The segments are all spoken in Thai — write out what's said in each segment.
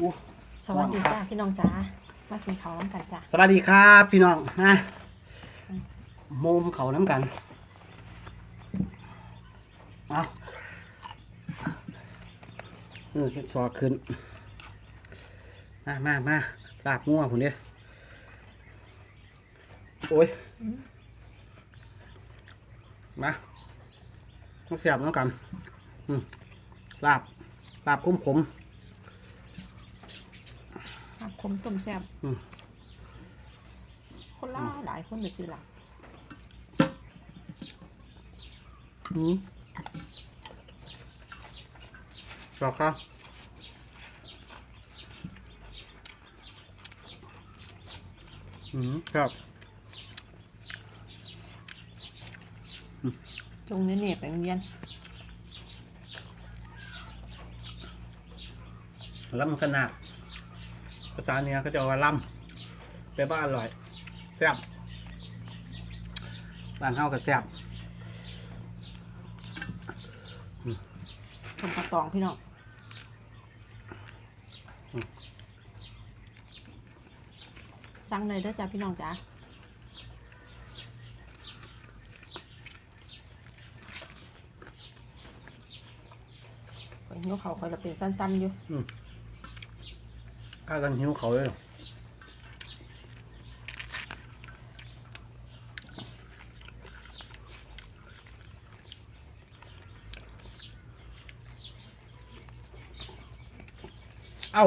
อู้สวัสดีจ้าพี่น้องจ้ามากินข้าวน้ำกันจ้าสวัสดีครับพี่น้องนะมุมเขาน้ำกันเอาเออสอขึ้น มามามาลาบงัวผมเนี่ยโอ้ย มามาเสียบน้ำกัน อืมลาบลาบคุ้มขมลาบคมต้มแซ่บอืม คนล่าหลายคนไปซื้อหลับอืมหรอครับอืมครับลงเน็ตไปโรงเรียนลำขนาด ภาษาเหนี้เขาจะเอาว่าลำแปลว่าอร่อยแซ่บบ้านเฮาก็แซ่บต้มกระตองพี่น้องสั่งเลยเด้อจ้าพี่น้องจ้าโอ้ยนกเขาคอยจะเป็นสั้นๆอยู่ ถ้ากันหิวเขาเลยเอ้า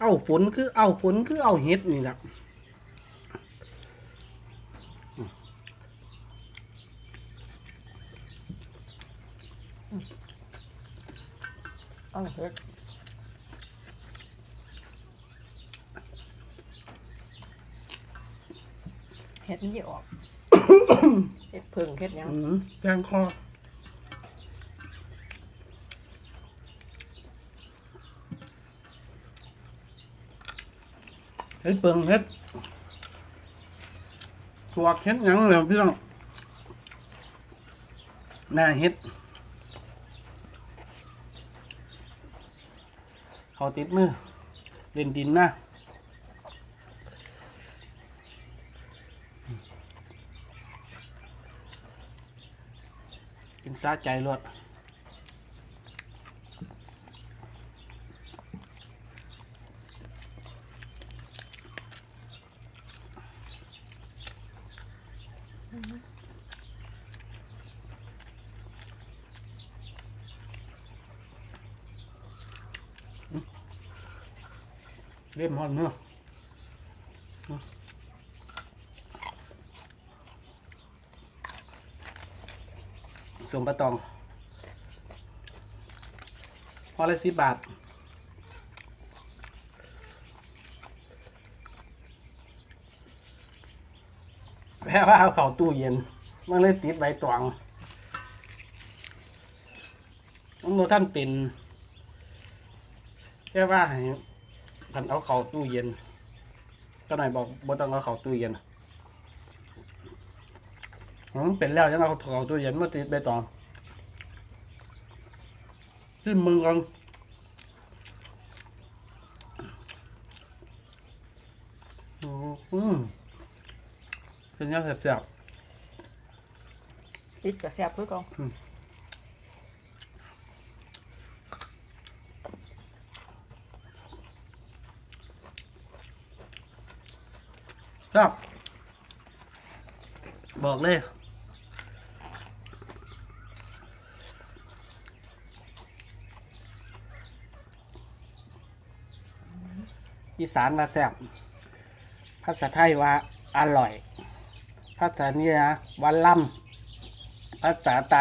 เอาฝนคือเอาฝนคือเอาเห็ดนี่แหละ เอาเฮ็ด เฮ็ดมันจะออกเฮ็ดเพิ่งเฮ็ดหยังอืมแทงคอเฮ็ดเปิงเฮ็ดถั่วเฮ็ดหยังเลยพี่น้องหน้าเฮ็ดเขาติดมือเล่นดินนะ กินซาใจรวดเล่มหอนเนื้อ สมปะตองพอละสิบบาทแค่ว่าเอาเข้าตู้เย็น มันเลยติดใบตองมันโมท่านเป็นแค่ว่าให้พันเอาเข้าตู้เย็น ก็หน่อยบอกบ่ต้องเอาเข้าตู้เย็น มันเป็นแล้วยังเอาเข้าตู้เย็นมาติดใบตองที่มึงกันอืมเป็นยังแสบติดกับแซ่บเพื่อก่อนๆครับบอกเลย อีสานว่าแซ่บภาษาไทยว่าอร่อย ภาษาเหนี่นะว่าล่ำภาษาไต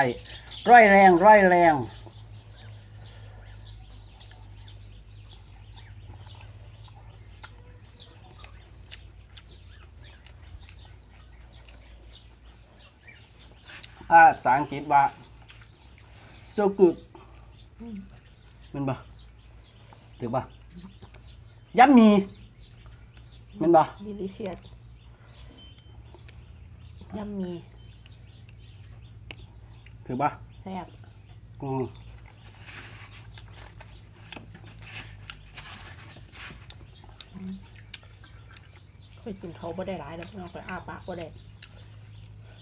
ร้อยแรงร้อยแรงภาษาอังกฤษว่า so good มันบ่ถือบ่ ยัมมีแมันบ่ดิลิเชียสยำมีถือบ่ยแซ่บอืมเคยกินเขาบ่ได้หลายแล้วพี่น้องไปอ้าปากบ่ได้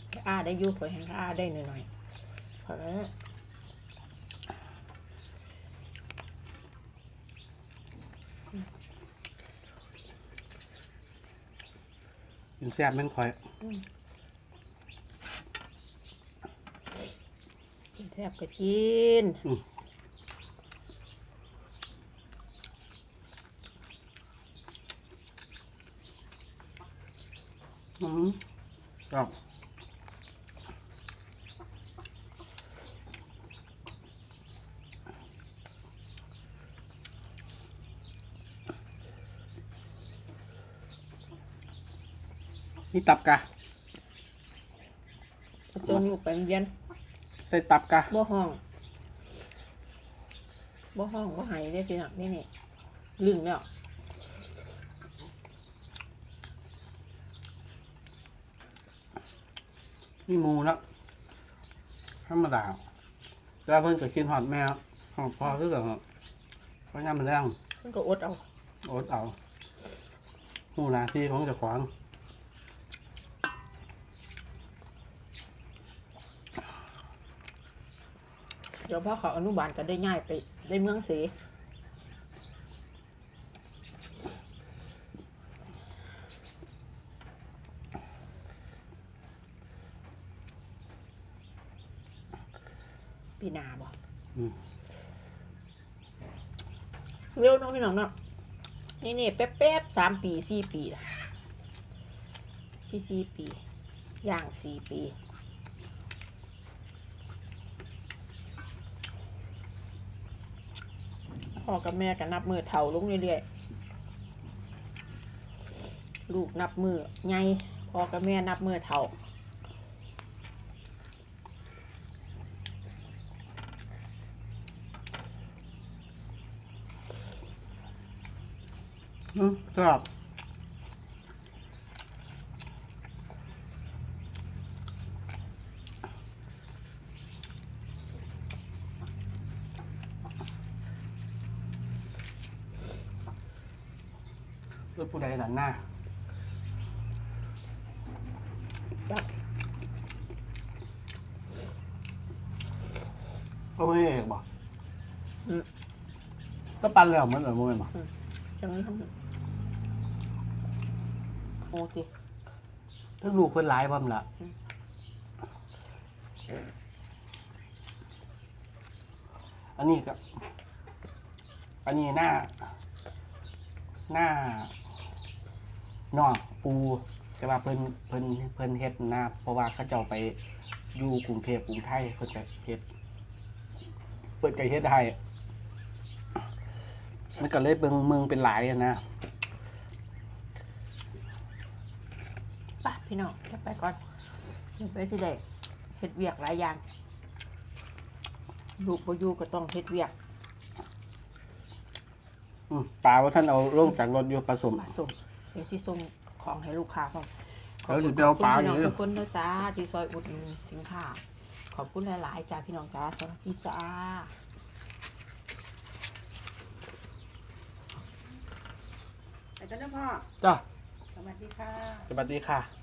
ไปอ้าได้อยุข่อยแห้งอ้าได้หน่อยๆพอแล้ กินแซ่บแม่นข่อย กินแทบก็กินอืมครับ นี่ตับกะส่วนอยู่ไปโรงเรียนใส่ตับกะบ่ห้องบ่ห้องบ่ไหายได้พี่น้องนี่นี่ลึงแล้วนี่หมูแล้วธรรมดาแล้วเพิ่นก็กินหอดแมวหอดพอคือกับเพราะงั้นมันแรงมันก็อดเอา อดเอาหมูหนาที่ของเจ้าของ เดี๋ยวพ่อเขาอนุบาลก็ได้ง่ายไปได้เมืองเสีปีหนาบ่อืมเร็วเน้องพี่น้องเนาะนี่นี่แป๊บแป๊บๆสามปีสี่ปีละสี่สี่ปีย่างสี่ปี พ่อกับแม่ก็นับมือเท่าลงเรื่อยๆ ลูกนับมือไงพ่อกับแม่นับมือเท่าอืมครับ เพื่อผู้ใดหลันหน้าจับโอ้ยเอกบอกอืม ก็ปันแล้วเหมันเหรอมึงบอกจังนี้ทำโอ้ติถ้าลูกเพิ่นร้ายบ่มละอืมอันนี้ก็อันนี้หน้า หน้า น่องปูแต่ว่าเพิ่นเพิ่นเพิ่นเฮ็ดหน้าเพราะว่าเขาเจ้าไปอยู่กรุงเทพกรุงไทยเพิ่นจะเฮ็ดเพิ่นก็เฮ็ดได้มันก็เลยเบิ่งเมืองเป็นหลายอะนะไป่ะพี่น้องเดี๋ยวไปก่อนเดี๋ยวไปที่ใดเฮ็ดเวียกหลายอย่างลูกบ่อยู่ก็ต้องเฮ็ดเวียกอืมปลาว่าท่านเอาลงจากรถอยู่ผสมมาส่งเดี๋ยวสิส่งของให้ลูกค้าพร้อมแล้วสิไปเอาปลาขบอยู่คุณเด้อทุกคนนะจ้าที่ซอยอุดหนุนสินค้าขอบคุณหลายๆจ้าพี่น้องจ้าสวัสดีจ้าไปกันนะพ่อจ้าสวัสดีค่ะ สวัสดีค่ะ